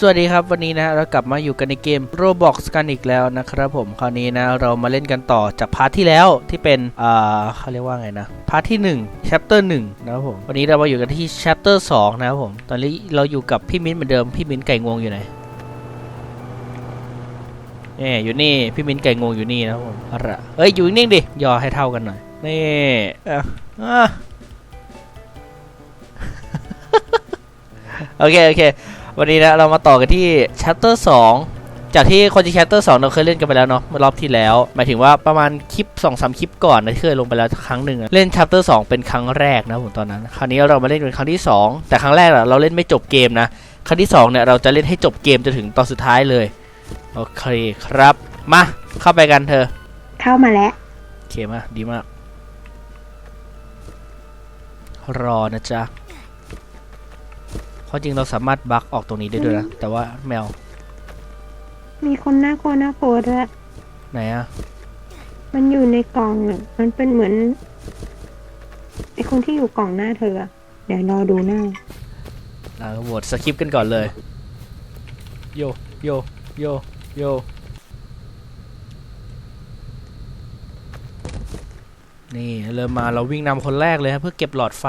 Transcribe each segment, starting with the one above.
สวัสดีครับวันนี้นะเรากลับมาอยู่กันในเกม Roblox กันอีกแล้วนะครับผมคราวนี้นะเรามาเล่นกันต่อจากพาร์ทที่แล้วที่เป็นอ่าเขาเรียกว่าไงนะพาร์ทที่1 chapter 1นะครับผมวันนี้เรามาอยู่กันที่ chapter 2นะครับผมตอนนี้เราอยู่กับพี่มิ้นเหมือนเดิมพี่มิ้นไก่งวงอยู่ไหนนี่อยู่นี่พี่มิ้นไก่งวงอยู่นี่นะครับผมเอาละเอ้ยอยู่นิ่งๆดิย่อให้เท่ากันหน่อยนี่อ่อะโอเคโอเค วันนี้นะเรามาต่อกันที่ chapter 2จากที่คนที่ chapter 2เราเคยเล่นกันไปแล้วเนาะเมื่อรอบที่แล้ว หมายถึงว่าประมาณคลิป2อสคลิปก่อนนะที่เคยลงไปแล้วครั้งหนึ่งอะเล่น chapter 2เป็นครั้งแรกนะผมตอนนั้น คราวนี้เรามาเล่นเป็นครั้งที่ 2 แต่ครั้งแรกอะเราเล่นไม่จบเกมนะ ครั้งที่2เนี่ยเราจะเล่นให้จบเกมจนถึงตอนสุดท้ายเลย โอเคครับ มาเข้าไปกันเธอ เข้ามาแล้วโอเคมาดีมาก รอนะจ๊ะ เพราะจริงเราสามารถบักออกตรงนี้ได้ด้วยนะแต่ว่าแมวมีคนน่ากลัวน่ากลัวด้วย ไหนอะมันอยู่ในกล่องอะมันเป็นเหมือนไอคนที่อยู่กล่องหน้าเธออะเดี๋ยวรอดูหน้าอ่าโหวตสคริปต์กันก่อนเลย โยโยโยโยนี่เริ่มมาเราวิ่งนำคนแรกเลยครับเพื่อเก็บหลอดไฟ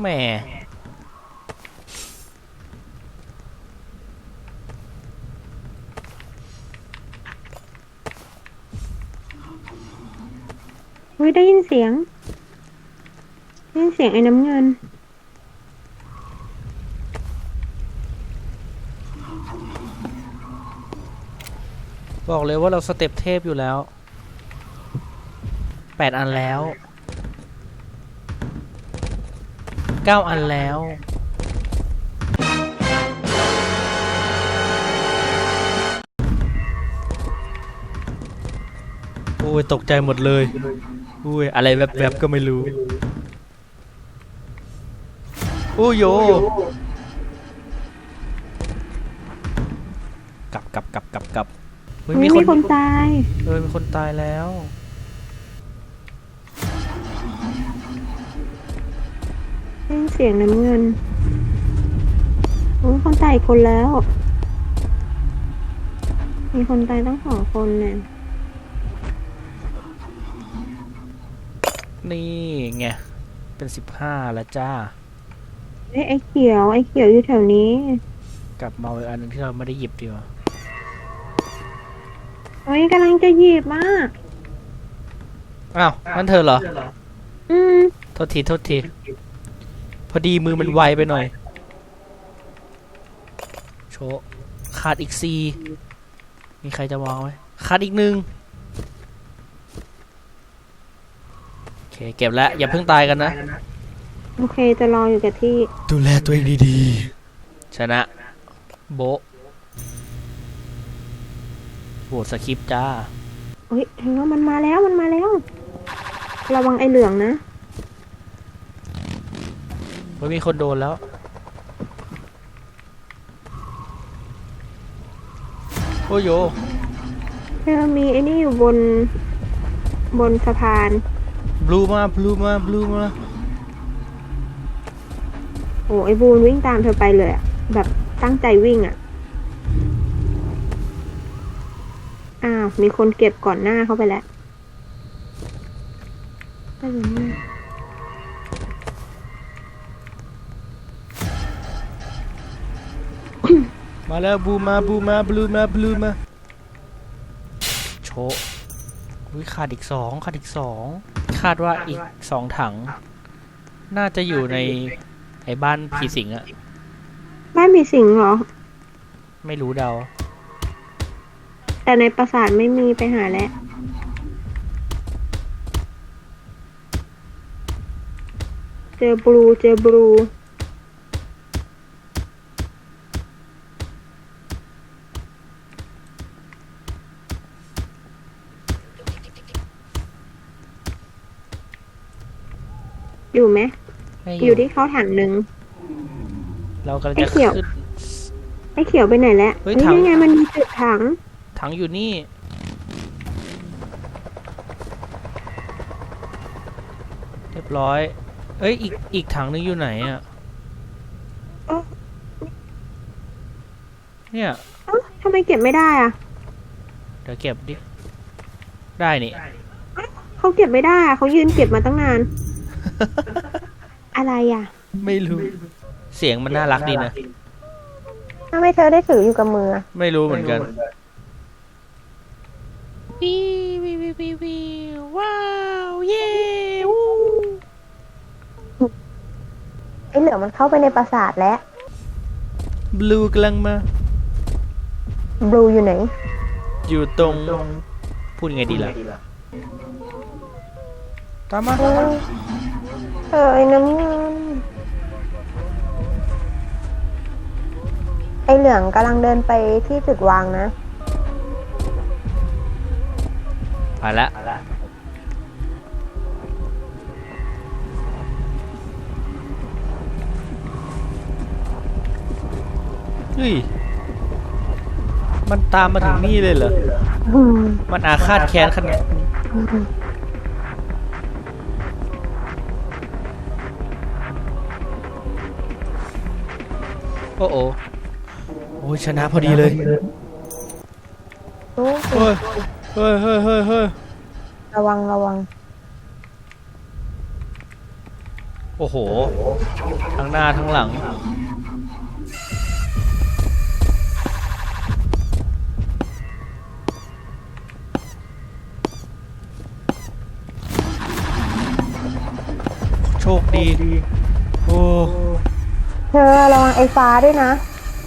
แหม เฮ้ยได้ยินเสียง ได้ยินเสียงไอ้น้ำเงิน บอกเลยว่าเราสเต็ปเทพอยู่แล้วแปดอันแล้วเก้าอันแล้วโอ้ยตกใจหมดเลย อุ้ยอะไรแวบๆก็ไม่รู้โอ้โยกลับกลับกลับกลับกลับเฮ้ยเฮ้ยมีมีคคนนตาย เออมีคนตายแล้วได้ยินเสียงน้ำเงินโอ้ยคนตายอีกคนแล้ว มีคนตายตั้งสองคนเนี่ย นี่ไง เป็นสิบห้าแล้วจ้า เอ้ยไอ้เขียวไอ้เขียวอยู่แถวนี้กลับมาเอาอีกอันหนึงที่เราไม่ได้หยิบดีกว่าเฮ้ยกำลังจะหยิบมากอ้าวนั่นเธอเหรอ อืมโทษที โทษที พอดีมือมันไวไปหน่อย โชว์ขาดอีกซีมีใครจะวางไหมขาดอีกหนึ่งโอ เคเก็บแล้ว อย่าเพิ่งตายกันนะ โอเคจะรออยู่กับที่ ดูแลตัวเองดีๆชนะ โบะโหวตสคริปต์จ้า เฮ้ยเห็นว่ามันมาแล้วมันมาแล้ว ระวังไอ้เหลืองนะ ไม่มีคนโดนแล้ว โอ้โย เธอมีไอ้นี่อยู่บน บนสะพานบ ลูมาบลูมาบลูมาโอ้ไอ้บูนวิ่งตามเธอไปเลยอะแบบตั้งใจวิ่งอะอ้าว มีคนเก็บก่อนหน้าเข้าไปแล้วไปอยู่นี่มาแล้วบลูมาบลูมาบลูมาบลูมาโชะอุ้ยขาดอีกสองขาดอีกสอง คาดว่าอีกสองถัง น่าจะอยู่ในไอ้บ้านผีสิงอะบ้านมีสิงเหรอ ไม่รู้เดา แต่ในปราสาทไม่มีไปหาแล้ว เจอบลูเจอบลู อยู่ไหม ไม่ อยู่ที่เขาถังหนึ่ง เรากำลังไอ้จะเขียวขึ้นไอ้เขียวไปไหนแล้วเฮ้ยเฮ้ยถัง นี่ไงมันมีจุดถัง ถังอยู่นี่ เรียบร้อย เอ้ย อีก อีกถังนึงอยู่ไหนอะเนี่ย เอ้าทำไมเก็บไม่ได้อะเดี๋ยวเก็บดิ ได้นี่ เขาเก็บไม่ได้อะเขายืนเก็บมาตั้งนาน อะไรอะไม่รู้ เสียงมันน่ารักดีนะ ทำไมเธอได้ถืออยู่กับมืออะไม่รู้เหมือนกันวิววิววิววิววิวว้าวเย้วู้ไอเหลือมันเข้าไปในปราสาทแล้วบลูกำลังมา บลูอยู่ไหน อยู่ตรง พูดยังไงดีล่ะ ตามมา เออเออไอ้น้ำเงิน ไอเหลืองกำลังเดินไปที่จุดวางนะ ไปละเฮ้ย มันตามมาถึงนี่เลยเหรออืมมันอาฆาตแค้นขนาดนี้ โอ้โอโอ้ยชนะพอดีเลยรู้สิเฮ้ยเฮ้ยเฮ้ยเฮ้ยเฮ้ยระวังระวังโอ้โห ทั้งหน้าทั้งหลัง โชคดี โอ้ เธอระวังไอ้ฟ้าด้วยนะ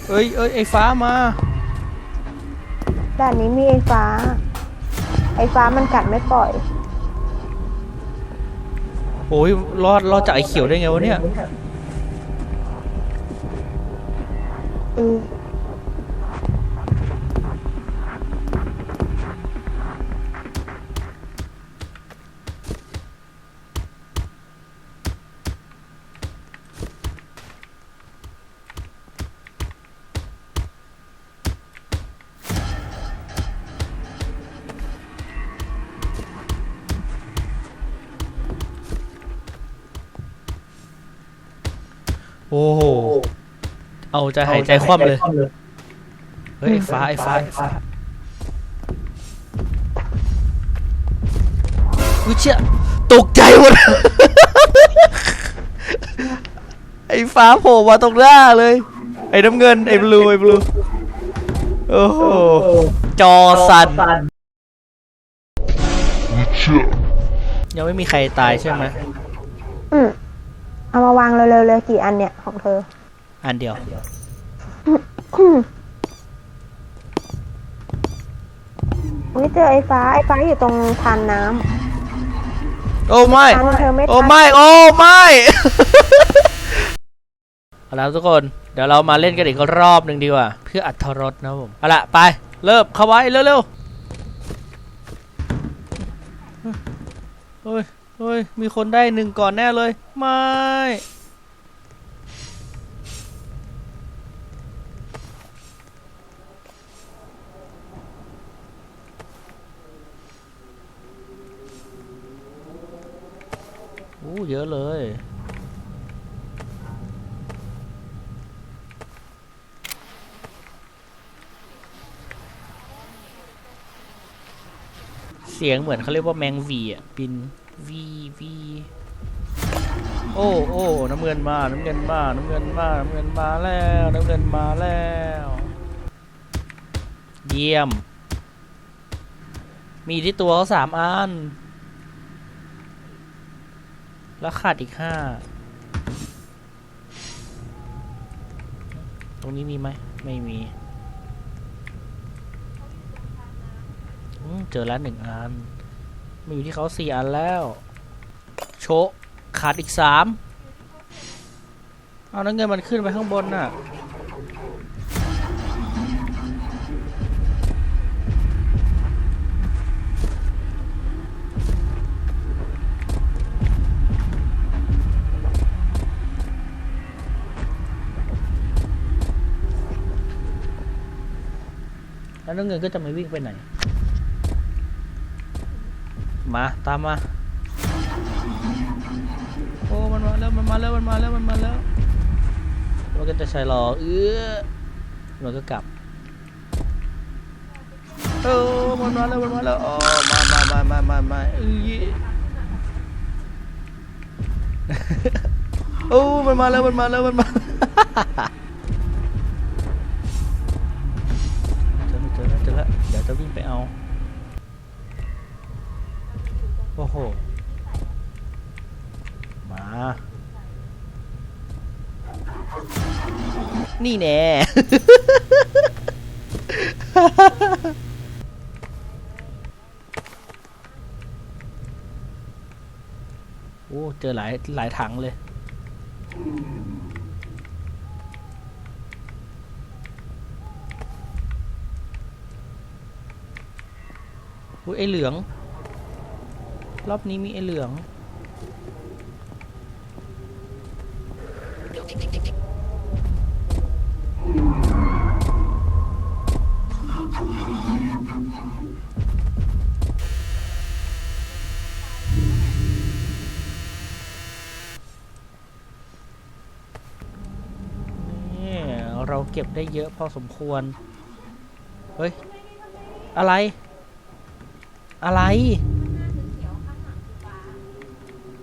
เอ้ยเอ้ยไอ้ฟ้ามา ด่านนี้มีไอ้ฟ้า ไอ้ฟ้ามันกัดไม่ปล่อย โอ้ยรอดรอดจากไอ้เขียวได้ไงวะเนี่ย อืม โอ้โห เอาใจหายใจคว่ำเลย เฮ้ยไอ้ฟ้าไอ้ฟ้าไอ้ฟ้าอุ้ยเชี่ยตกใจหมด ไอ้ฟ้าโผล่มาตรงหน้าเลย ไอ้น้ำเงิน ไอ้บลู ไอ้บลู โอ้โห จอสั่น ยังไม่มีใครตายใช่ไหมอืมเอามาวางเร็วๆเลยกี่อันเนี่ยของเธอ อันเดียวอืมอุ๊ยเจอไอ้ฟ้าไอ้ฟ้าอยู่ตรงทานน้ำโอ้ไม่ทันเธอไม่ทันโอ้ไม่ โอ้ไม่ เอาละทุกคน เดี๋ยวเรามาเล่นกันอีกรอบหนึ่งดีกว่า เพื่ออัธรสนะครับผม เอาละไป เริ่มเข้าไว้เร็วๆเฮ้ย เฮ้ย มีคนได้หนึ่งก่อนแน่เลย ไม่อู้เยอะเลยเสียงเหมือนเขาเรียกว่าแมงวีอะ บิน วีวีโอ้โอ้น้ำเงินมา น้ำเงินมา น้ำเงินมา น้ำเงินมาแล้ว น้ำเงินมาแล้ว เยี่ยม มีที่ตัวเขาสามอัน แล้วขาดอีกห้า ตรงนี้มีไหม ไม่มี เจอแล้วหนึ่งอัน มีอยู่ที่เขาสี่อันแล้ว โชะขาดอีกสามเอานั่นเงินมันขึ้นไปข้างบนน่ะ แล้วเงินก็จะไม่วิ่งไปไหน มา ตามมา โอ้ มันมาแล้ว มันมาแล้ว มันมาแล้ว มันมาแล้วมันก็จะใช้รอ เอื้อมันก็กลับเออมันมาแล้วมันมาแล้วอ๋อมามามามามามาเอ้ยโอ้มันมาแล้วมันมาแล้วมันมาเจอแล้วเจอแล้วเจอแล้วเดี๋ยวจะวิ่งไปเอา โอ้โห มา นี่แน่ โอ้ เจอหลาย หลายถังเลย อุ้ยไอเหลือง รอบนี้มีไอเหลือง นี่เราเก็บได้เยอะพอสมควร เฮ้ย อะไร อะไร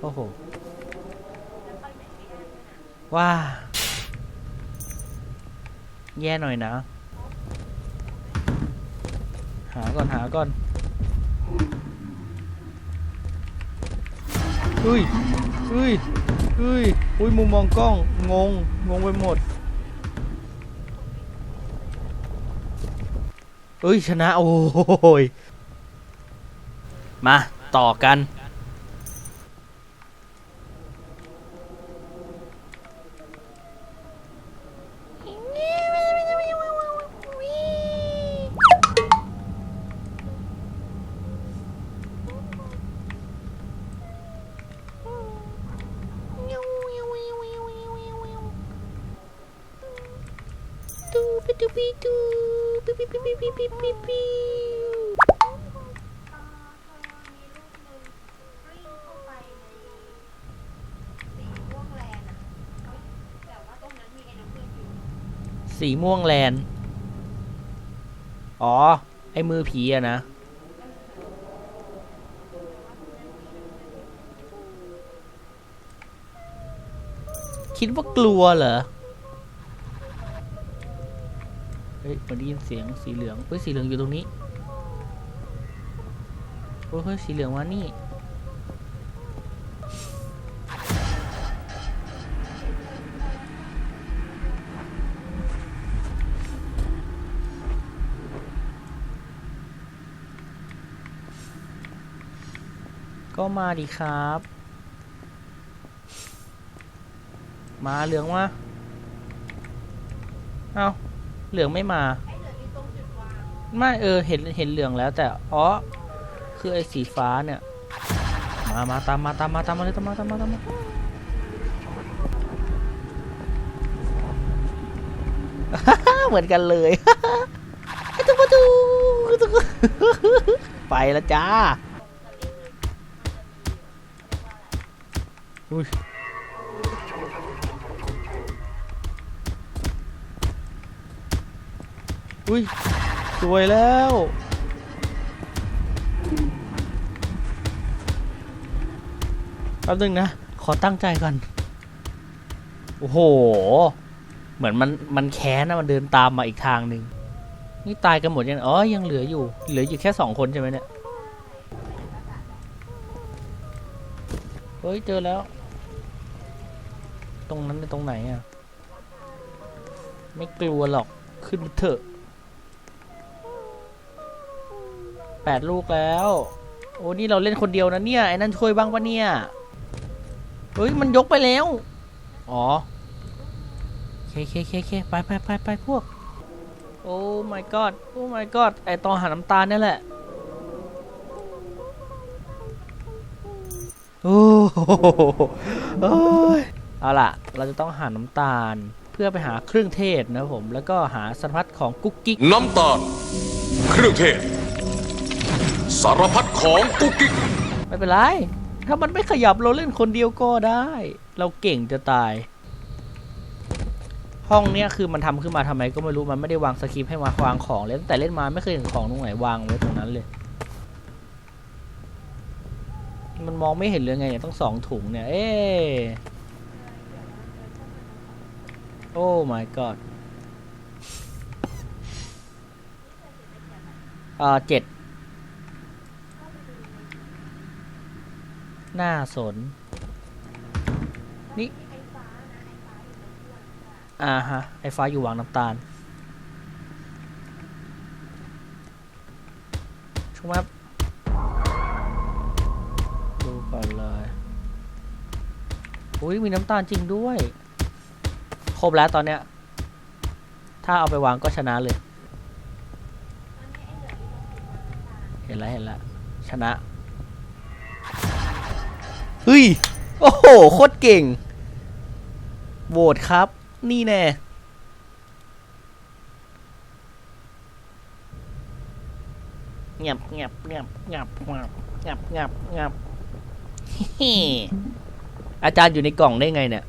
โอ้โห ว้า แย่หน่อยนะ หาก่อนหาก่อน อุ้ย อุ้ย อุ้ย อุ้ยมุมมองกล้อง งง งงไปหมดเอ้ย ชนะ โอ้ย มา ต่อกัน สีม่วงแลนด์อ๋อ ไอ้มือผีอะนะคิดว่ากลัวเหรอ เฮ้ยมันได้ยินเสียงสีเหลืองเฮ้ยสีเหลืองอยู่ตรงนี้เฮ้ยเฮ้ยสีเหลืองมานี่ก็มาดิครับ มาเหลืองมาเอา เหลืองไม่มาไม่เออเห็นเห็นเหลืองแล้ว แต่อ๋อคือไอ้สีฟ้าเนี่ย มามาตามมาตามมาตามมาเลยตามมาตามมาตามมาเหมือนกันเลยตุ๊กตุ๊กตุ๊กไปแล้วจ้าอุ้ย อุ้ยสวยแล้ว แป๊บนึงนะ ขอตั้งใจก่อน โอ้โห เหมือนมันมันแค้นนะมันเดินตามมาอีกทางหนึ่งนี่ตายกันหมดยัง อ๋อ ยังเหลืออยู่ เหลืออยู่แค่สองคนใช่ไหมเนี่ย เฮ้ย เจอแล้ว ตรงนั้นตรงไหนอะ ไม่กลัวหรอก ขึ้นเถอะ แปดลูกแล้ว โอ้นี่เราเล่นคนเดียวนะเนี่ยไอ้นั่นช่วยบ้างปะเนี่ย เฮ้ยมันยกไปแล้ว อ๋อเคเคเคเคไปไปไปไปพวก โอ้ my god โอ้ my god ไอตอนหาน้ำตาลนี่แหละ โอ้โหโอ้ยเอาล่ะ เราจะต้องหาน้ำตาลเพื่อไปหาเครื่องเทศนะผม แล้วก็หาสารพัดของกุ๊กกิ๊กน้ำตาล เครื่องเทศ สารพัดของกุ๊กกิ๊กไม่เป็นไร ถ้ามันไม่ขยับเราเล่นคนเดียวก็ได้ เราเก่งจะตาย ห้องเนี้ยคือมันทำขึ้นมาทำไมก็ไม่รู้ มันไม่ได้วางสคริปต์ให้มาวางของเลยตั้งแต่เล่นมาไม่เคยเห็นของตรงไหนวางไว้ตรงนั้นเลย มันมองไม่เห็นเลยไงเนี่ยต้องสองถุงเนี่ย เอ๊โอ้ my god อ่าเจ็ด น้าสน นี่ อ่าฮะ ไอ้ฟ้าอยู่วางน้ำตาลชุบครับดูก่อนเลยอุ้ยมีน้ำตาลจริงด้วย ครบแล้วตอนเนี้ย ถ้าเอาไปวางก็ชนะเลย เห็นแล้วเห็นแล้วชนะ เฮ้ย โอ้โห โคตรเก่ง โหวตครับ นี่แน่ เงียบเงียบเงียบเงียบเงียบเงียบเงียบเงียบฮิอาจารย์อยู่ในกล่องได้ไงเนี่ย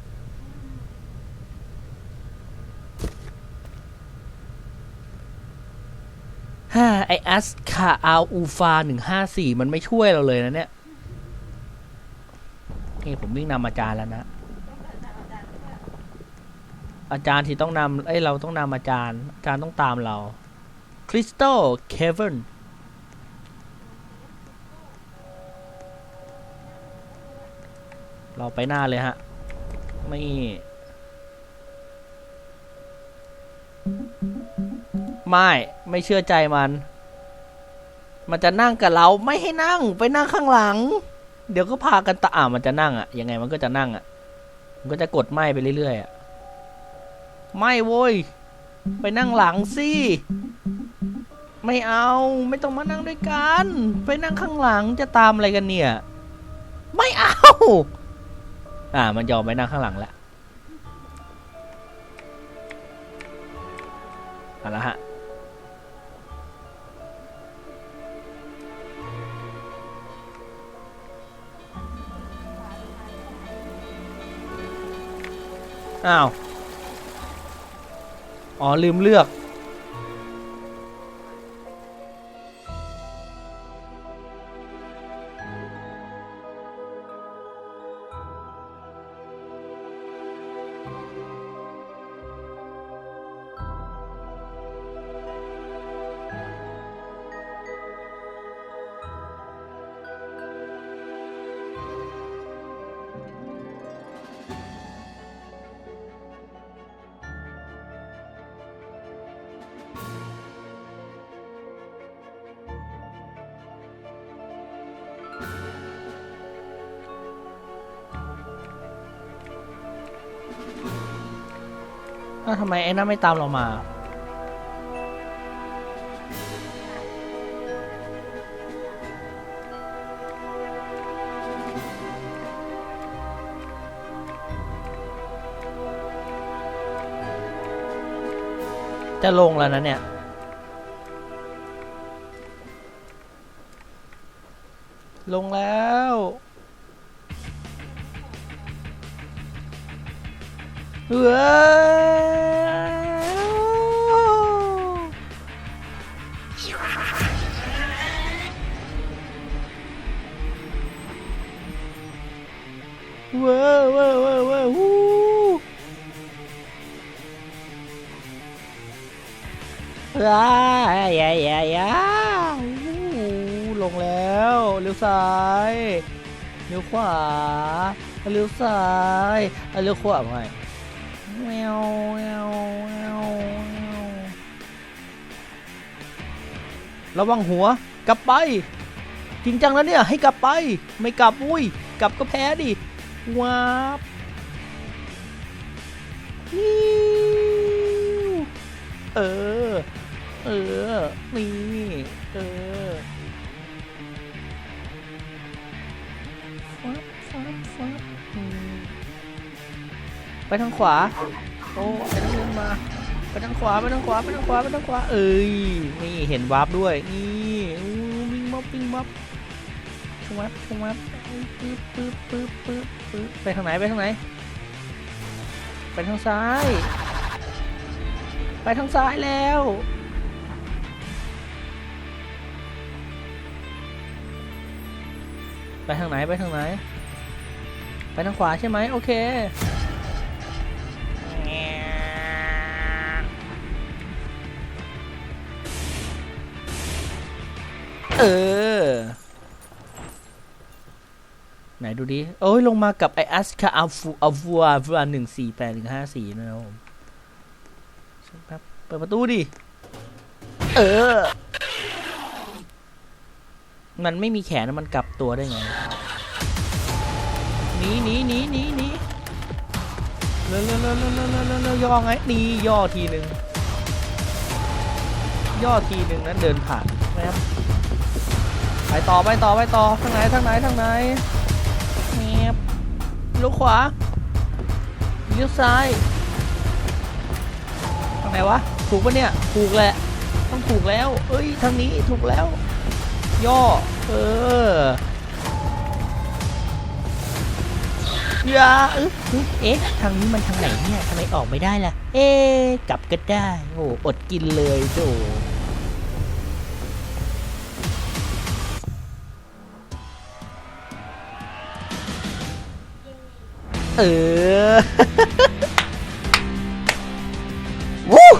ฮ่า ไออัสคาอาอูฟาหนึ่งห้าสี่มันไม่ช่วยเราเลยนะเนี่ย นี่ผมวิ่งนำอาจารย์แล้วนะ อาจารย์ที่ต้องนำเอ้ยเราต้องนำอาจารย์ อาจารย์ต้องตามเราคริสตัลเคเวนเราไปหน้าเลยฮะ ไม่ไม่ไม่เชื่อใจมัน มันจะนั่งกับเราไม่ให้นั่งไปนั่งข้างหลัง เดี๋ยวก็พากันตะอ่ามันจะนั่งอะยังไงมันก็จะนั่งอะมันก็จะกดไหมไปเรื่อยๆอะไม่โว้ยไปนั่งหลังสิไม่เอาไม่ต้องมานั่งด้วยกัน ไปนั่งข้างหลังจะตามอะไรกันเนี่ย ไม่เอา อ่า มันยอมไปนั่งข้างหลังแล้วเอาละฮะ อ้าว อ๋อลืมเลือกาวทำไมไอ้นั่นไม่ตามเรามา จะลงแล้วนะเนี่ยลงแล้วว้าว ว้าวว้าวว้าวว้าววู้ว้ายยายยายาวู้ลงแล้วเลี้ยวซ้ายเลี้ยวขวาเลี้ยวซ้ายเลี้ยวขวาไม่แมวแมวแมวแมวระวังหัวกลับไป จริงจังแล้วเนี่ยให้กลับไป ไม่กลับอุ้ยกลับก็แพ้ดิ ว้าบนิวเออ เออ นี่ เออฟับฟับฟับไปทางขวา โอ้ไอ้น้ำเงินมา ไปทางขวา ไปทางขวา ไปทางขวา ไปทางขวา เอ้ย นี่เห็นวาร์ปด้วย นี่วิ่งมับวิ่งมับชงมับชงมับ ปึ๊บปึ๊บปึ๊บปึ๊บปึ๊บไปทางไหนไปทางไหน ไปทางซ้าย ไปทางซ้ายแล้ว ไปทางไหนไปทางไหน ไปทางขวาใช่ไหมโอเคเออ ไหนดูดิโอ้ยลงมากับไอแอสคาอัฟอัฟัวฟัวหนึ่งสี่แปดหนึ่งห้าสี่นะครับผมเปิดประตูดิ เออ มันไม่มีแขนมันกลับตัวได้ไงหนีหนีหนีหนีหนีเร็วเร็วเร็วเร็วเร็เร็เร็ย่อไงหนีย่อทีหนึ่งย่อทีหนึ่งนั้นเดินผ่านนะครับไปต่อไปต่อไปต่อทางไหนทางไหนทางไหน เงียบลี้ยวขวาเลี้ยวซ้ายทางไหนวะ ถูกปะเนี่ย ถูกแหละ ต้องถูกแล้ว เอ้ย ทางนี้ถูกแล้ว ย่อ เออย่าเออเอ๊ะ ทางนี้มันทางไหนเนี่ยทำไมออกไม่ได้ล่ะ เอ๊ะ กลับก็ได้ โอ้ อดกินเลยโจ เออวู้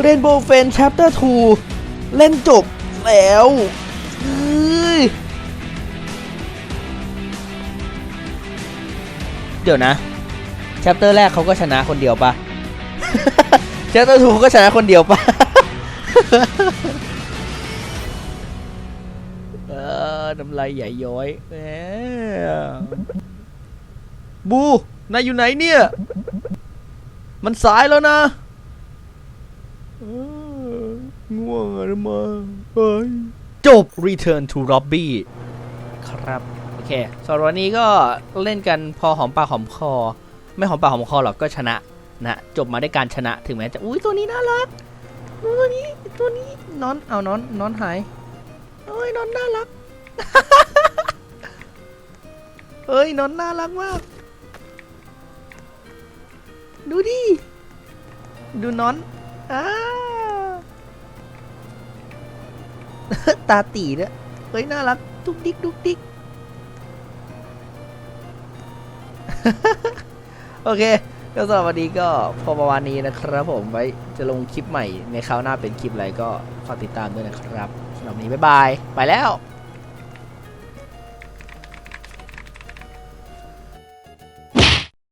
เรนโบว์เฟน chapter 2เล่นจบแล้วเดี๋ยวนะ chapter แรกเขาก็ชนะคนเดียวปะ chapter 2ก็ชนะคนเดียวปะเออน้ำลายใหญ่ย้อยแหม บู นายอยู่ไหนเนี่ย มันสายแล้วนะเออง่วงอะไรมาเฮ้ยจบ Return to Lobby ครับ โอเคสำหรับวันนี้ก็เล่นกันพอหอมปากหอมคอ ไม่หอมปากหอมคอหรอกก็ชนะนะจบมาด้วยการชนะถึงแม้จะ อุ้ยตัวนี้น่ารัก ตัวนี้ตัวนี้นอนเอานอนนอนหายเอ้ยนอนน่ารักเอ้ยนอนน่ารักมาก ดูดิ ดูนอนอ้าตาตีด้วยเฮ้ย น่ารักดุกดิกดุกดิกโอเค ก็สำหรับวันนี้ก็พอประมาณนี้นะครับผม ไว้จะลงคลิปใหม่ในคราวหน้าเป็นคลิปอะไรก็ฝากติดตามด้วยนะครับสำหรับวันนี้บ๊ายบาย ไปแล้ว